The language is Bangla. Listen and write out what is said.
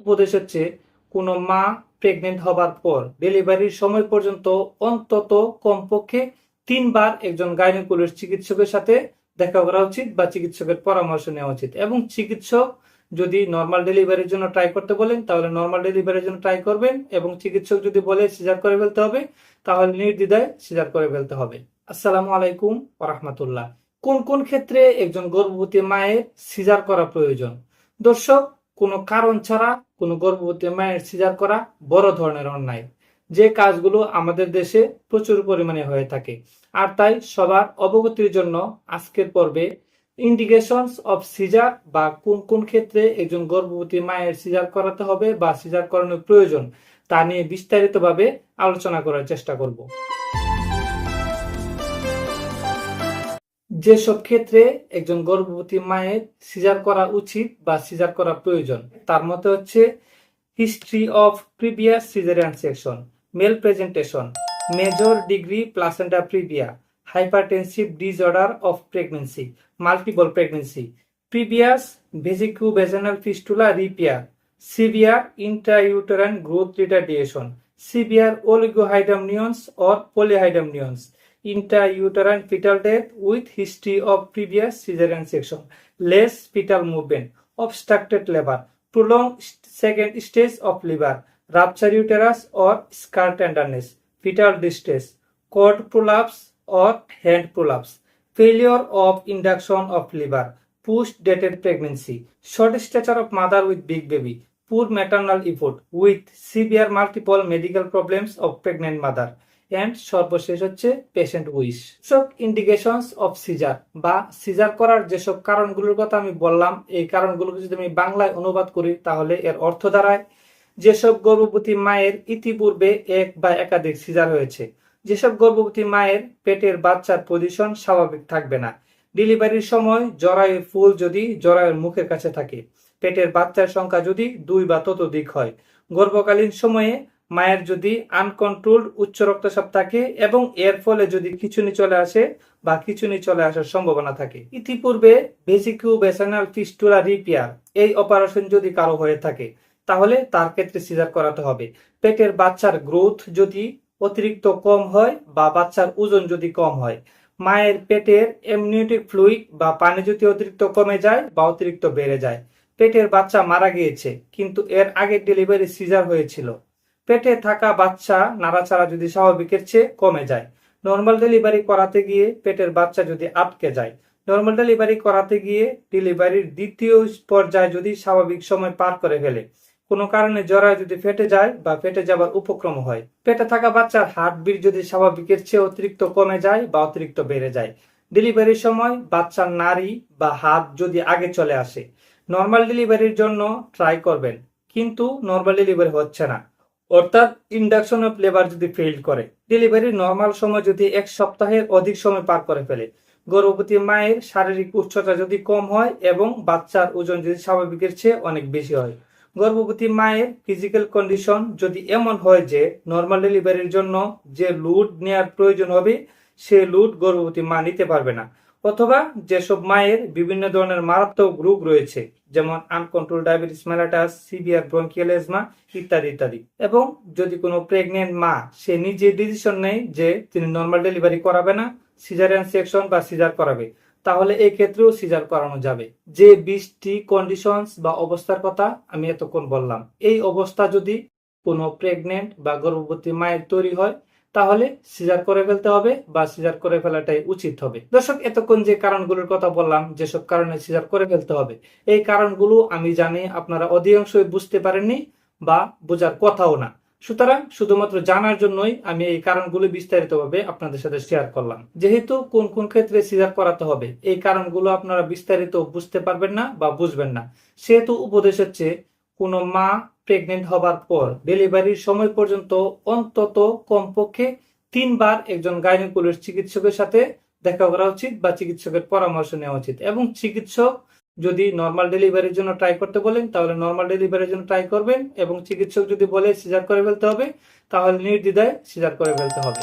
উপদেশ হচ্ছে কোনো মা প্রেগনেন্ট হবার পর ডেলিভারির সময় পর্যন্ত অন্তত কমপক্ষে তিনবার একজন গাইনোকোলজিস্ট চিকিৎসকের সাথে দেখা করা উচিত বা চিকিৎসকের পরামর্শ নেওয়া উচিত। এবং চিকিৎসক যদি নর্মাল ডেলিভারির জন্য ট্রাই করতে বলেন, তাহলে নর্মাল ডেলিভারির জন্য ট্রাই করবেন এবং চিকিৎসক যদি বলে সিজার করে ফেলতে হবে, তাহলে নির্দ্বিধায় সিজার করে ফেলতে হবে। আসসালামু আলাইকুম রহমতুল্লাহ। কোন কোন ক্ষেত্রে একজন গর্ভবতী মায়ের সিজার করা প্রয়োজন? দর্শক কোনো কারণ ছাড়া, কোনো গর্ভবতী মায়ের সিজার করা বড় ধরনের অন্যায়। যে কাজগুলো আমাদের দেশে প্রচুর পরিমাণে হয়ে থাকে। আর তাই সবার অবগতির জন্য আজকের পর্বে ইন্ডিকেশনস অফ সিজার বা কোন কোন ক্ষেত্রে একজন গর্ভবতী মায়ের সিজার করাতে হবে বা সিজার করানোর প্রয়োজন, তা নিয়ে বিস্তারিতভাবে আলোচনা করার চেষ্টা করব। যেসব ক্ষেত্রে একজন গর্ভবতী মায়ের সিজার করা উচিত বা সিজার করা প্রয়োজন, তার মতে হচ্ছে history of previous caesarean section male presentation, major degree placenta praevia, hypertensive disorder of pregnancy, multiple pregnancy, previous vesico vaginal fistula repair severe intrauterine growth retardation, severe oligohydramnios or polyhydramnios. নিয়ন্স intrauterine fetal death with history of previous cesarean section, less fetal movement, obstructed labor, prolonged second stage of labor, rupture uterus or scar tenderness, fetal distress, cord prolapse or hand prolapse, failure of induction of liver, post-dated pregnancy, short stature of mother with big baby, poor maternal effort with severe multiple medical problems of pregnant mother, and সর্বশেষ হচ্ছে পেশেন্ট উইশ সব ইন্ডিকেশনস অফ সিজার বা সিজার করার যেসব কারণগুলোর কথা আমি বললাম, এই কারণগুলোকে যদি আমি বাংলায় অনুবাদ করি, তাহলে এর অর্থ দাঁড়ায় যেসব গর্ভবতী মায়ের ইতিপূর্বে এক বা একাধিক সিজার হয়েছে। যেসব গর্ভবতী মায়ের পেটের বাচ্চার পজিশন স্বাভাবিক থাকবে না। ডেলিভারির সময় জরায়ুর ফুল যদি জরায়ুর মুখের কাছে থাকে, পেটের বাচ্চার সংখ্যা যদি দুই বা ততোধিক হয়। গর্ভকালীন সময়ে মায়ের যদি আনকন্ট্রোলড উচ্চ রক্তচাপ থাকে এবং এর ফলে যদি খিচুনি চলে আসে বা খিচুনি চলে আসার সম্ভাবনা থাকে। ইতিপূর্বে বেসিকিউ বেসানাল ফিস্টুলা রিপিয়ার এই অপারেশন যদি কারও হয়ে থাকে, তাহলে তার ক্ষেত্রে সিজার করাতে হবে। পেটের বাচ্চার গ্রোথ যদি অতিরিক্ত কম হয় বা বাচ্চার ওজন যদি কম হয়, মায়ের পেটের এমনিউটিক ফ্লুইড বা পানি যদি অতিরিক্ত কমে যায় বা অতিরিক্ত বেড়ে যায়, পেটের বাচ্চা মারা গিয়েছে, কিন্তু এর আগে ডেলিভারি সিজার হয়েছিল। পেটে থাকা বাচ্চা নাড়াচাড়া যদি স্বাভাবিকের চেয়ে কমে যায়। নর্মাল ডেলিভারি করাতে গিয়ে পেটের বাচ্চা যদি আটকে যায়। নর্মাল ডেলিভারি করাতে গিয়ে ডেলিভারির দ্বিতীয় পর্যায়ে যদি স্বাভাবিক সময় পার করে ফেলে। কোনো কারণে জরায় যদি ফেটে যায় বা ফেটে যাবার উপক্রম হয়। পেটে থাকা বাচ্চার হার্টবিট যদি স্বাভাবিকের চেয়ে অতিরিক্ত কমে যায় বা অতিরিক্ত বেড়ে যায়। ডেলিভারির সময় বাচ্চার নারী বা হাত যদি আগে চলে আসে। নর্মাল ডেলিভারির জন্য ট্রাই করবেন। কিন্তু নর্মাল ডেলিভারি হচ্ছে না। অর্থাৎ ইন্ডাকশন অফ লেবার যদি ফেল করে ডেলিভারির নর্মাল সময় যদি এক সপ্তাহের অধিক সময় পার করে ফেলে। গর্ভবতী মায়ের শারীরিক উচ্চতা যদি কম হয় এবং বাচ্চার ওজন যদি স্বাভাবিকের চেয়ে অনেক বেশি হয়। গর্ভবতী মায়ের ফিজিক্যাল কন্ডিশন যদি এমন হয় যে নর্মাল ডেলিভারির জন্য যে লুড নেওয়ার প্রয়োজন হবে, সে লুড গর্ভবতী মা নিতে পারবে না। অথবা যেসব মায়ের বিভিন্ন ধরনের মারাত্মক রোগ রয়েছে, যেমন uncontrol diabetes mellitus severe bronchial asthma ইত্যাদি ইত্যাদি। এবং যদি কোনো প্রেগনেন্ট মা, সে নিজে ডিসিশন নেয় যে তিনি নর্মাল ডেলিভারি করাবে না সিজারিয়ান সেকশন বা সিজার করাবে, তাহলে এই ক্ষেত্রেও সিজার করানো যাবে। যে বিশটি কন্ডিশনস বা অবস্থার কথা আমি এতক্ষণ বললাম। এই অবস্থা যদি কোনো প্রেগনেন্ট বা গর্ভবতী মায়ের তৈরি হয় তাহলে সিজার করে ফেলতে হবে বা সিজার করে ফেলাটাই উচিত হবে। দর্শক, এতক্ষণ যে কারণগুলোর কথা বললাম, যেসব কারণে সিজার করে ফেলতে হবে, এই কারণগুলো আমি জানি আপনারা অধিকাংশই বুঝতে পারেননি বা বোঝার কথাও না। সুতরাং শুধুমাত্র জানার জন্যই আমি এই কারণগুলো বিস্তারিতভাবে আপনাদের সাথে শেয়ার করলাম। যেহেতু কোন কোন ক্ষেত্রে সিজার করাতে হবে, এই কারণগুলো আপনারা বিস্তারিত বুঝতে পারবেন না বা বুঝবেন না। সেহেতু উপদেশ হচ্ছে কোনো মা প্রেগনেন্ট হবার পর ডেলিভারির সময় পর্যন্ত অন্তত কমপক্ষে তিনবার একজন গাইনোকোলজিস্ট চিকিৎসকের সাথে দেখা করা উচিত বা চিকিৎসকের পরামর্শ নেওয়া উচিত। এবং চিকিৎসক যদি নর্মাল ডেলিভারির জন্য ট্রাই করতে বলেন, তাহলে নর্মাল ডেলিভারির জন্য ট্রাই করবেন এবং চিকিৎসক যদি বলে সিজার করে ফেলতে হবে, তাহলে নির্দ্বিধায় সিজার করে ফেলতে হবে।